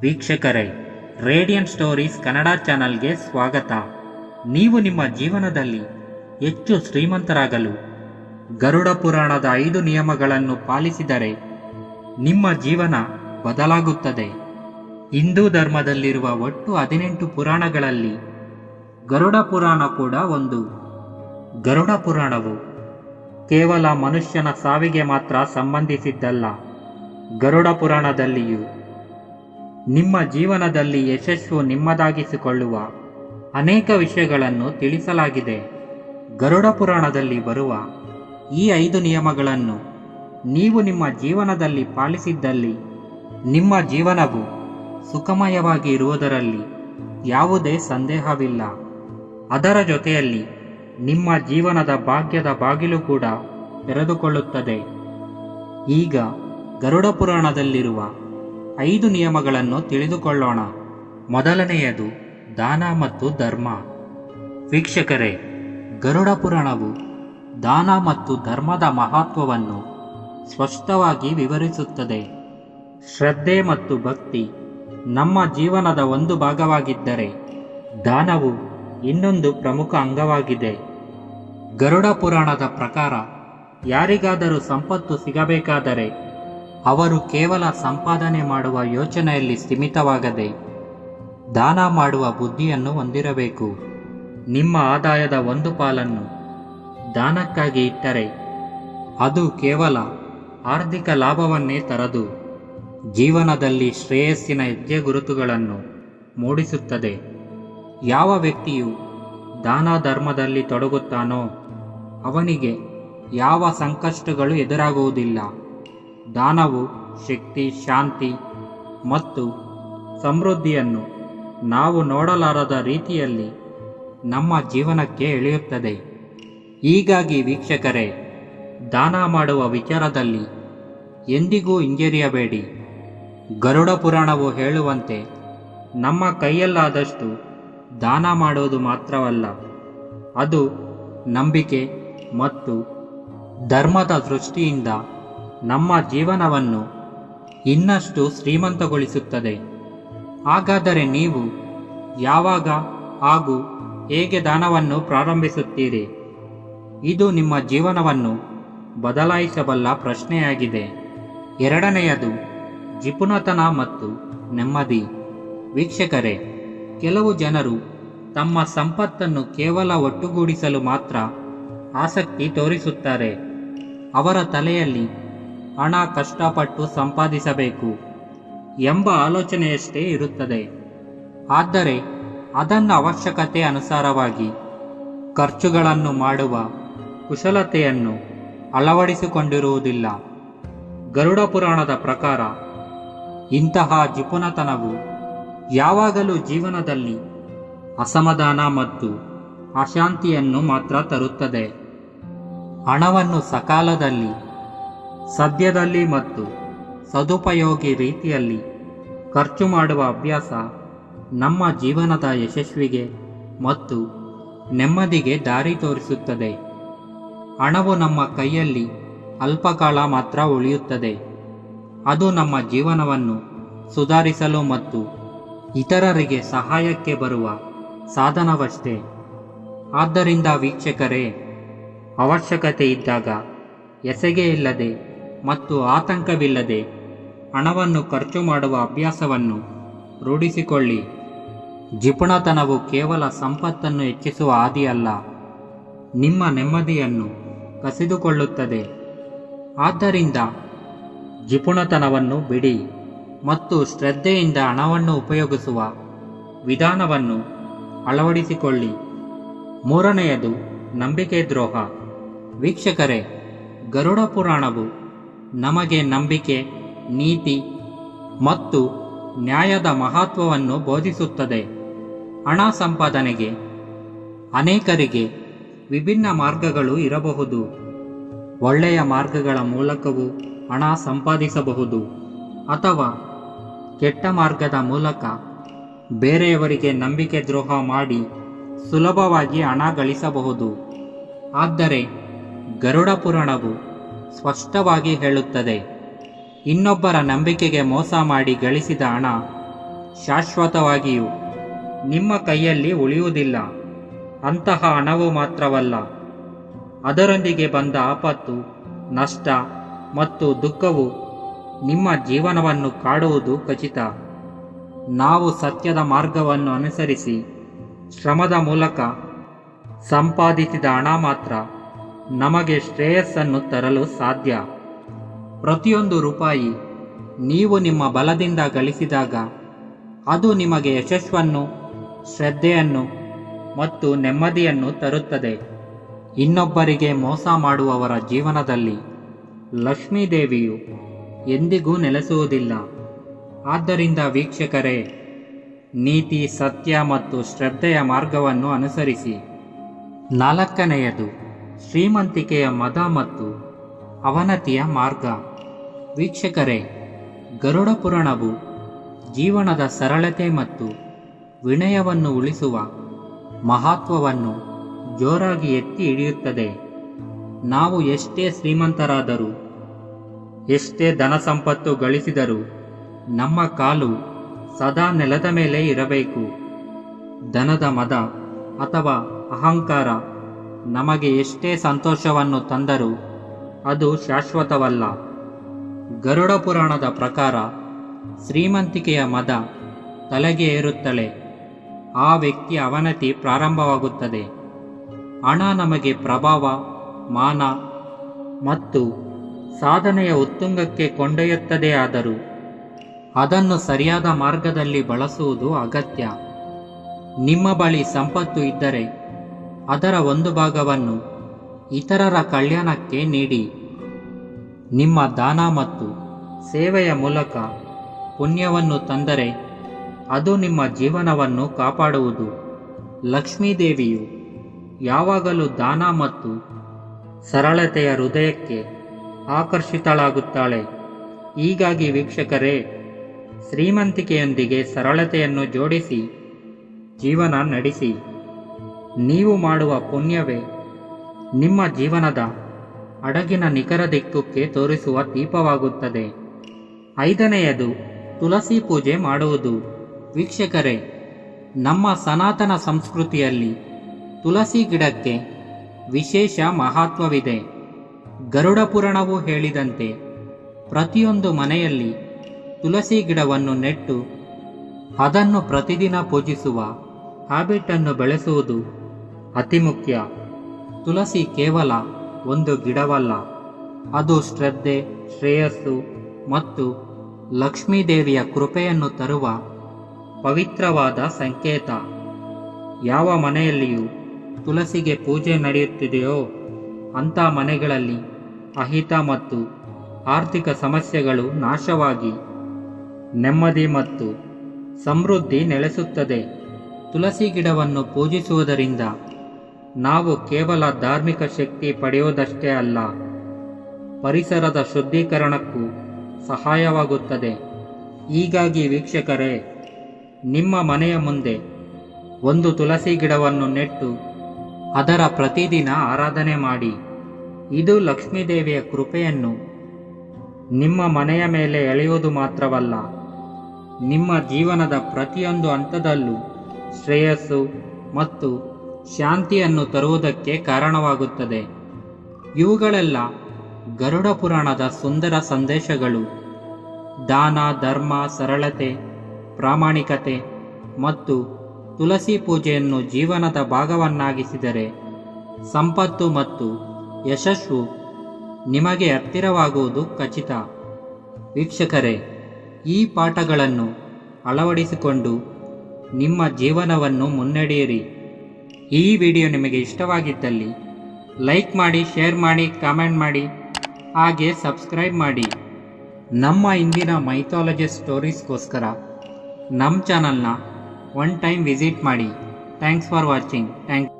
ವೀಕ್ಷಕರೇ, radiant stories Kannada ಚಾನಲ್ಗೆ ಸ್ವಾಗತ. ನೀವು ನಿಮ್ಮ ಜೀವನದಲ್ಲಿ ಹೆಚ್ಚು ಶ್ರೀಮಂತರಾಗಲು, ಗರುಡ ಪುರಾಣದ ಐದು ನಿಯಮಗಳನ್ನು ಪಾಲಿಸಿದರೆ ನಿಮ್ಮ ಜೀವನ ಬದಲಾಗುತ್ತದೆ. ಹಿಂದೂ ಧರ್ಮದಲ್ಲಿರುವ ಒಟ್ಟು ಹದಿನೆಂಟು ಪುರಾಣಗಳಲ್ಲಿ ಗರುಡ ಪುರಾಣ ಕೂಡ ಒಂದು. ಗರುಡ ಪುರಾಣವು ಕೇವಲ ಮನುಷ್ಯನ ಸಾವಿಗೆ ಮಾತ್ರ ಸಂಬಂಧಿಸಿದ್ದಲ್ಲ, ಗರುಡ ಪುರಾಣದಲ್ಲಿಯೂ ನಿಮ್ಮ ಜೀವನದಲ್ಲಿ ಯಶಸ್ಸು ನಿಮ್ಮದಾಗಿಸಿಕೊಳ್ಳುವ ಅನೇಕ ವಿಷಯಗಳನ್ನು ತಿಳಿಸಲಾಗಿದೆ. ಗರುಡ ಪುರಾಣದಲ್ಲಿ ಬರುವ ಈ ಐದು ನಿಯಮಗಳನ್ನು ನೀವು ನಿಮ್ಮ ಜೀವನದಲ್ಲಿ ಪಾಲಿಸಿದ್ದಲ್ಲಿ ನಿಮ್ಮ ಜೀವನವು ಸುಖಮಯವಾಗಿ ಇರುವುದರಲ್ಲಿ ಯಾವುದೇ ಸಂದೇಹವಿಲ್ಲ. ಅದರ ಜೊತೆಯಲ್ಲಿ ನಿಮ್ಮ ಜೀವನದ ಭಾಗ್ಯದ ಬಾಗಿಲು ಕೂಡ ತೆರೆದುಕೊಳ್ಳುತ್ತದೆ. ಈಗ ಗರುಡ ಪುರಾಣದಲ್ಲಿರುವ ಐದು ನಿಯಮಗಳನ್ನು ತಿಳಿದುಕೊಳ್ಳೋಣ. ಮೊದಲನೆಯದು ದಾನ ಮತ್ತು ಧರ್ಮ. ವೀಕ್ಷಕರೇ, ಗರುಡ ಪುರಾಣವು ದಾನ ಮತ್ತು ಧರ್ಮದ ಮಹತ್ವವನ್ನು ಸ್ಪಷ್ಟವಾಗಿ ವಿವರಿಸುತ್ತದೆ. ಶ್ರದ್ಧೆ ಮತ್ತು ಭಕ್ತಿ ನಮ್ಮ ಜೀವನದ ಒಂದು ಭಾಗವಾಗಿದ್ದರೆ ದಾನವು ಇನ್ನೊಂದು ಪ್ರಮುಖ ಅಂಗವಾಗಿದೆ. ಗರುಡ ಪುರಾಣದ ಪ್ರಕಾರ ಯಾರಿಗಾದರೂ ಸಂಪತ್ತು ಸಿಗಬೇಕಾದರೆ ಅವರು ಕೇವಲ ಸಂಪಾದನೆ ಮಾಡುವ ಯೋಚನೆಯಲ್ಲಿ ಸೀಮಿತವಾಗದೆ ದಾನ ಮಾಡುವ ಬುದ್ಧಿಯನ್ನು ಹೊಂದಿರಬೇಕು. ನಿಮ್ಮ ಆದಾಯದ ಒಂದು ಪಾಲನ್ನು ದಾನಕ್ಕಾಗಿ ಇಟ್ಟರೆ ಅದು ಕೇವಲ ಆರ್ಥಿಕ ಲಾಭವನ್ನೇ ತರದು ಜೀವನದಲ್ಲಿ ಶ್ರೇಯಸ್ಸಿನ ಹೆಜ್ಜೆ ಗುರುತುಗಳನ್ನು ಮೂಡಿಸುತ್ತದೆ. ಯಾವ ವ್ಯಕ್ತಿಯು ದಾನ ಧರ್ಮದಲ್ಲಿ ತೊಡಗುತ್ತಾನೋ ಅವನಿಗೆ ಯಾವ ಸಂಕಷ್ಟಗಳು ಎದುರಾಗುವುದಿಲ್ಲ. ದಾನವು, ಶಕ್ತಿ, ಶಾಂತಿ ಮತ್ತು ಸಮೃದ್ಧಿಯನ್ನು ನಾವು ನೋಡಲಾರದ ರೀತಿಯಲ್ಲಿ ನಮ್ಮ ಜೀವನಕ್ಕೆ ಎಳೆಯುತ್ತದೆ. ಹೀಗಾಗಿ ವೀಕ್ಷಕರೇ, ದಾನ ಮಾಡುವ ವಿಚಾರದಲ್ಲಿ ಎಂದಿಗೂ ಹಿಂಜರಿಯಬೇಡಿ. ಗರುಡ ಪುರಾಣವು ಹೇಳುವಂತೆ ನಮ್ಮ ಕೈಯಲ್ಲಾದಷ್ಟು ದಾನ ಮಾಡುವುದು ಮಾತ್ರವಲ್ಲ, ಅದು ನಂಬಿಕೆ ಮತ್ತು ಧರ್ಮದ ದೃಷ್ಟಿಯಿಂದ ನಮ್ಮ ಜೀವನವನ್ನು ಇನ್ನಷ್ಟು ಶ್ರೀಮಂತಗೊಳಿಸುತ್ತದೆ. ಹಾಗಾದರೆ ನೀವು ಯಾವಾಗ ಹಾಗೂ ಹೇಗೆ ದಾನವನ್ನು ಪ್ರಾರಂಭಿಸುತ್ತೀರಿ? ಇದು ನಿಮ್ಮ ಜೀವನವನ್ನು ಬದಲಾಯಿಸಬಲ್ಲ ಪ್ರಶ್ನೆಯಾಗಿದೆ. ಎರಡನೆಯದು, ಜಿಪುಣತನ ಮತ್ತು ನೆಮ್ಮದಿ. ವೀಕ್ಷಕರೇ, ಕೆಲವು ಜನರು ತಮ್ಮ ಸಂಪತ್ತನ್ನು ಕೇವಲ ಒಟ್ಟುಗೂಡಿಸಲು ಮಾತ್ರ ಆಸಕ್ತಿ ತೋರಿಸುತ್ತಾರೆ. ಅವರ ತಲೆಯಲ್ಲಿ ಹಣ ಕಷ್ಟಪಟ್ಟು ಸಂಪಾದಿಸಬೇಕು ಎಂಬ ಆಲೋಚನೆಯಷ್ಟೇ ಇರುತ್ತದೆ. ಆದರೆ ಅದನ್ನು ಅವಶ್ಯಕತೆ ಅನುಸಾರವಾಗಿ ಖರ್ಚುಗಳನ್ನು ಮಾಡುವ ಕುಶಲತೆಯನ್ನು ಅಳವಡಿಸಿಕೊಂಡಿರುವುದಿಲ್ಲ. ಗರುಡ ಪುರಾಣದ ಪ್ರಕಾರ ಇಂತಹ ಜಿಪುನತನವು ಯಾವಾಗಲೂ ಜೀವನದಲ್ಲಿ ಅಸಮಾಧಾನ ಮತ್ತು ಅಶಾಂತಿಯನ್ನು ಮಾತ್ರ ತರುತ್ತದೆ. ಹಣವನ್ನು ಸಕಾಲದಲ್ಲಿ ಸದ್ಯದಲ್ಲಿ ಮತ್ತು ಸದುಪಯೋಗಿ ರೀತಿಯಲ್ಲಿ ಖರ್ಚು ಮಾಡುವ ಅಭ್ಯಾಸ ನಮ್ಮ ಜೀವನದ ಯಶಸ್ವಿಗೆ ಮತ್ತು ನೆಮ್ಮದಿಗೆ ದಾರಿ ತೋರಿಸುತ್ತದೆ. ಹಣವು ನಮ್ಮ ಕೈಯಲ್ಲಿ ಅಲ್ಪಕಾಲ ಮಾತ್ರ ಉಳಿಯುತ್ತದೆ. ಅದು ನಮ್ಮ ಜೀವನವನ್ನು ಸುಧಾರಿಸಲು ಮತ್ತು ಇತರರಿಗೆ ಸಹಾಯಕ್ಕೆ ಬರುವ ಸಾಧನವಷ್ಟೇ. ಆದ್ದರಿಂದ ವೀಕ್ಷಕರೇ, ಅವಶ್ಯಕತೆ ಇದ್ದಾಗ ಎಸೆಗೆ ಇಲ್ಲದೆ ಮತ್ತು ಆತಂಕವಿಲ್ಲದೆ ಹಣವನ್ನು ಖರ್ಚು ಮಾಡುವ ಅಭ್ಯಾಸವನ್ನು ರೂಢಿಸಿಕೊಳ್ಳಿ. ಜಿಪುಣತನವು ಕೇವಲ ಸಂಪತ್ತನ್ನು ಹೆಚ್ಚಿಸುವ ಹಾದಿಯಲ್ಲ, ನಿಮ್ಮ ನೆಮ್ಮದಿಯನ್ನು ಕಸಿದುಕೊಳ್ಳುತ್ತದೆ. ಆದ್ದರಿಂದ ಜಿಪುಣತನವನ್ನು ಬಿಡಿ ಮತ್ತು ಶ್ರದ್ಧೆಯಿಂದ ಹಣವನ್ನು ಉಪಯೋಗಿಸುವ ವಿಧಾನವನ್ನು ಅಳವಡಿಸಿಕೊಳ್ಳಿ. ಮೂರನೆಯದು ನಂಬಿಕೆ ದ್ರೋಹ ವೀಕ್ಷಕರೇ, ಗರುಡ ಪುರಾಣವು ನಮಗೆ ನಂಬಿಕೆ, ನೀತಿ ಮತ್ತು ನ್ಯಾಯದ ಮಹತ್ವವನ್ನು ಬೋಧಿಸುತ್ತದೆ. ಹಣ ಸಂಪಾದನೆಗೆ ಅನೇಕರಿಗೆ ವಿಭಿನ್ನ ಮಾರ್ಗಗಳು ಇರಬಹುದು. ಒಳ್ಳೆಯ ಮಾರ್ಗಗಳ ಮೂಲಕವೂ ಹಣ ಸಂಪಾದಿಸಬಹುದು ಅಥವಾ ಕೆಟ್ಟ ಮಾರ್ಗದ ಮೂಲಕ ಬೇರೆಯವರಿಗೆ ನಂಬಿಕೆ ದ್ರೋಹ ಮಾಡಿ ಸುಲಭವಾಗಿ ಹಣ ಗಳಿಸಬಹುದು. ಆದರೆ ಗರುಡ ಪುರಾಣವು ಸ್ಪಷ್ಟವಾಗಿ ಹೇಳುತ್ತದೆ. ಇನ್ನೊಬ್ಬರ ನಂಬಿಕೆಗೆ ಮೋಸ ಮಾಡಿ ಗಳಿಸಿದ ಹಣ ಶಾಶ್ವತವಾಗಿಯೂ ನಿಮ್ಮ ಕೈಯಲ್ಲಿ ಉಳಿಯುವುದಿಲ್ಲ. ಅಂತಹ ಹಣವು ಮಾತ್ರವಲ್ಲ, ಅದರೊಂದಿಗೆ ಬಂದ ಆಪತ್ತು, ನಷ್ಟ ಮತ್ತು ದುಃಖವು ನಿಮ್ಮ ಜೀವನವನ್ನು ಕಾಡುವುದು ಖಚಿತ. ನಾವು ಸತ್ಯದ ಮಾರ್ಗವನ್ನು ಅನುಸರಿಸಿ ಶ್ರಮದ ಮೂಲಕ ಸಂಪಾದಿಸಿದ ಹಣ ಮಾತ್ರ ನಮಗೆ ಶ್ರೇಯಸ್ಸನ್ನು ತರಲು ಸಾಧ್ಯ. ಪ್ರತಿಯೊಂದು ರೂಪಾಯಿ ನೀವು ನಿಮ್ಮ ಬಲದಿಂದ ಗಳಿಸಿದಾಗ ಅದು ನಿಮಗೆ ಯಶಸ್ಸನ್ನು, ಶ್ರದ್ಧೆಯನ್ನು ಮತ್ತು ನೆಮ್ಮದಿಯನ್ನು ತರುತ್ತದೆ. ಇನ್ನೊಬ್ಬರಿಗೆ ಮೋಸ ಮಾಡುವವರ ಜೀವನದಲ್ಲಿ ಲಕ್ಷ್ಮೀದೇವಿಯು ಎಂದಿಗೂ ನೆಲೆಸುವುದಿಲ್ಲ. ಆದ್ದರಿಂದ ವೀಕ್ಷಕರೇ, ನೀತಿ, ಸತ್ಯ ಮತ್ತು ಶ್ರದ್ಧೆಯ ಮಾರ್ಗವನ್ನು ಅನುಸರಿಸಿ. ನಾಲ್ಕನೆಯದು ಶ್ರೀಮಂತಿಕೆಯ ಮದ ಮತ್ತು ಅವನತಿಯ ಮಾರ್ಗ. ವೀಕ್ಷಕರೇ, ಗರುಡ ಪುರಾಣವು ಜೀವನದ ಸರಳತೆ ಮತ್ತು ವಿನಯವನ್ನು ಉಳಿಸುವ ಮಹತ್ವವನ್ನು ಜೋರಾಗಿ ಎತ್ತಿ ಹಿಡಿಯುತ್ತದೆ. ನಾವು ಎಷ್ಟೇ ಶ್ರೀಮಂತರಾದರೂ, ಎಷ್ಟೇ ಧನ ಸಂಪತ್ತು ಗಳಿಸಿದರೂ ನಮ್ಮ ಕಾಲು ಸದಾ ನೆಲದ ಮೇಲೆ ಇರಬೇಕು. ಧನದ ಮದ ಅಥವಾ ಅಹಂಕಾರ ನಮಗೆ ಎಷ್ಟೇ ಸಂತೋಷವನ್ನು ತಂದರೂ ಅದು ಶಾಶ್ವತವಲ್ಲ. ಗರುಡ ಪುರಾಣದ ಪ್ರಕಾರ ಶ್ರೀಮಂತಿಕೆಯ ಮದ ತಲೆಗೆ ಏರುತ್ತಲೇ ಆ ವ್ಯಕ್ತಿಯ ಅವನತಿ ಪ್ರಾರಂಭವಾಗುತ್ತದೆ. ಹಣ ನಮಗೆ ಪ್ರಭಾವ, ಮಾನ ಮತ್ತು ಸಾಧನೆಯ ಉತ್ತುಂಗಕ್ಕೆ ಕೊಂಡೊಯ್ಯುತ್ತದೆ ಆದರೂ ಅದನ್ನು ಸರಿಯಾದ ಮಾರ್ಗದಲ್ಲಿ ಬಳಸುವುದು ಅಗತ್ಯ. ನಿಮ್ಮ ಬಳಿ ಸಂಪತ್ತು ಇದ್ದರೆ ಅದರ ಒಂದು ಭಾಗವನ್ನು ಇತರರ ಕಲ್ಯಾಣಕ್ಕೆ ನೀಡಿ. ನಿಮ್ಮ ದಾನ ಮತ್ತು ಸೇವೆಯ ಮೂಲಕ ಪುಣ್ಯವನ್ನು ತಂದರೆ ಅದು ನಿಮ್ಮ ಜೀವನವನ್ನು ಕಾಪಾಡುವುದು. ಲಕ್ಷ್ಮೀದೇವಿಯು ಯಾವಾಗಲೂ ದಾನ ಮತ್ತು ಸರಳತೆಯ ಹೃದಯಕ್ಕೆ ಆಕರ್ಷಿತಳಾಗುತ್ತಾಳೆ. ಹೀಗಾಗಿ ವೀಕ್ಷಕರೇ, ಶ್ರೀಮಂತಿಕೆಯೊಂದಿಗೆ ಸರಳತೆಯನ್ನು ಜೋಡಿಸಿ ಜೀವನ ನಡೆಸಿ. ನೀವು ಮಾಡುವ ಪುಣ್ಯವೇ ನಿಮ್ಮ ಜೀವನದ ಅಡಗಿನ ನಿಖರ ದಿಕ್ಕುಕ್ಕೆ ತೋರಿಸುವ ದೀಪವಾಗುತ್ತದೆ. ಐದನೆಯದು ತುಳಸಿ ಪೂಜೆ ಮಾಡುವುದು. ವೀಕ್ಷಕರೇ, ನಮ್ಮ ಸನಾತನ ಸಂಸ್ಕೃತಿಯಲ್ಲಿ ತುಳಸಿ ಗಿಡಕ್ಕೆ ವಿಶೇಷ ಮಹತ್ವವಿದೆ. ಗರುಡ ಪುರಾಣವು ಹೇಳಿದಂತೆ ಪ್ರತಿಯೊಂದು ಮನೆಯಲ್ಲಿ ತುಳಸಿ ಗಿಡವನ್ನು ನೆಟ್ಟು ಅದನ್ನು ಪ್ರತಿದಿನ ಪೂಜಿಸುವ ಹ್ಯಾಬಿಟನ್ನು ಬೆಳೆಸುವುದು ಅತಿ ಮುಖ್ಯ ತುಳಸಿ ಕೇವಲ ಒಂದು ಗಿಡವಲ್ಲ, ಅದು ಶ್ರದ್ಧೆ, ಶ್ರೇಯಸ್ಸು ಮತ್ತು ಲಕ್ಷ್ಮೀದೇವಿಯ ಕೃಪೆಯನ್ನು ತರುವ ಪವಿತ್ರವಾದ ಸಂಕೇತ. ಯಾವ ಮನೆಯಲ್ಲಿಯೂ ತುಳಸಿಗೆ ಪೂಜೆ ನಡೆಯುತ್ತಿದೆಯೋ ಅಂಥ ಮನೆಗಳಲ್ಲಿ ಅಹಿತ ಮತ್ತು ಆರ್ಥಿಕ ಸಮಸ್ಯೆಗಳು ನಾಶವಾಗಿ ನೆಮ್ಮದಿ ಮತ್ತು ಸಮೃದ್ಧಿ ನೆಲೆಸುತ್ತದೆ. ತುಳಸಿ ಗಿಡವನ್ನು ಪೂಜಿಸುವುದರಿಂದ ನಾವು ಕೇವಲ ಧಾರ್ಮಿಕ ಶಕ್ತಿ ಪಡೆಯುವುದಷ್ಟೇ ಅಲ್ಲ, ಪರಿಸರದ ಶುದ್ಧೀಕರಣಕ್ಕೂ ಸಹಾಯವಾಗುತ್ತದೆ. ಹೀಗಾಗಿ ವೀಕ್ಷಕರೇ, ನಿಮ್ಮ ಮನೆಯ ಮುಂದೆ ಒಂದು ತುಳಸಿ ಗಿಡವನ್ನು ನೆಟ್ಟು ಅದರ ಪ್ರತಿದಿನ ಆರಾಧನೆ ಮಾಡಿ, ಇದು ಲಕ್ಷ್ಮೀದೇವಿಯ ಕೃಪೆಯನ್ನು ನಿಮ್ಮ ಮನೆಯ ಮೇಲೆ ಎಳೆಯುವುದು ಮಾತ್ರವಲ್ಲ, ನಿಮ್ಮ ಜೀವನದ ಪ್ರತಿಯೊಂದು ಹಂತದಲ್ಲೂ ಶ್ರೇಯಸ್ಸು ಮತ್ತು ಶಾಂತಿಯನ್ನು ತರುವುದಕ್ಕೆ ಕಾರಣವಾಗುತ್ತದೆ. ಇವುಗಳೆಲ್ಲ ಗರುಡ ಪುರಾಣದ ಸುಂದರ ಸಂದೇಶಗಳು. ದಾನ, ಧರ್ಮ, ಸರಳತೆ, ಪ್ರಾಮಾಣಿಕತೆ ಮತ್ತು ತುಳಸಿ ಪೂಜೆಯನ್ನು ಜೀವನದ ಭಾಗವನ್ನಾಗಿಸಿದರೆ ಸಂಪತ್ತು ಮತ್ತು ಯಶಸ್ಸು ನಿಮಗೆ ಹತ್ತಿರವಾಗುವುದು ಖಚಿತ. ವೀಕ್ಷಕರೇ, ಈ ಪಾಠಗಳನ್ನು ಅಳವಡಿಸಿಕೊಂಡು ನಿಮ್ಮ ಜೀವನವನ್ನು ಮುನ್ನಡೆಯಿರಿ. ಈ ವಿಡಿಯೋ ನಿಮಗೆ ಇಷ್ಟವಾಗಿದ್ದಲ್ಲಿ ಲೈಕ್ ಮಾಡಿ, ಶೇರ್ ಮಾಡಿ, ಕಾಮೆಂಟ್ ಮಾಡಿ, ಹಾಗೆ ಸಬ್ಸ್ಕ್ರೈಬ್ ಮಾಡಿ. ನಮ್ಮ ಇಂದಿನ ಮೈಥಾಲಜಿ ಸ್ಟೋರೀಸ್ಗೋಸ್ಕರ ನಮ್ಮ ಚಾನಲ್ನ ಒನ್ ಟೈಮ್ ವಿಸಿಟ್ ಮಾಡಿ. Thanks for watching thank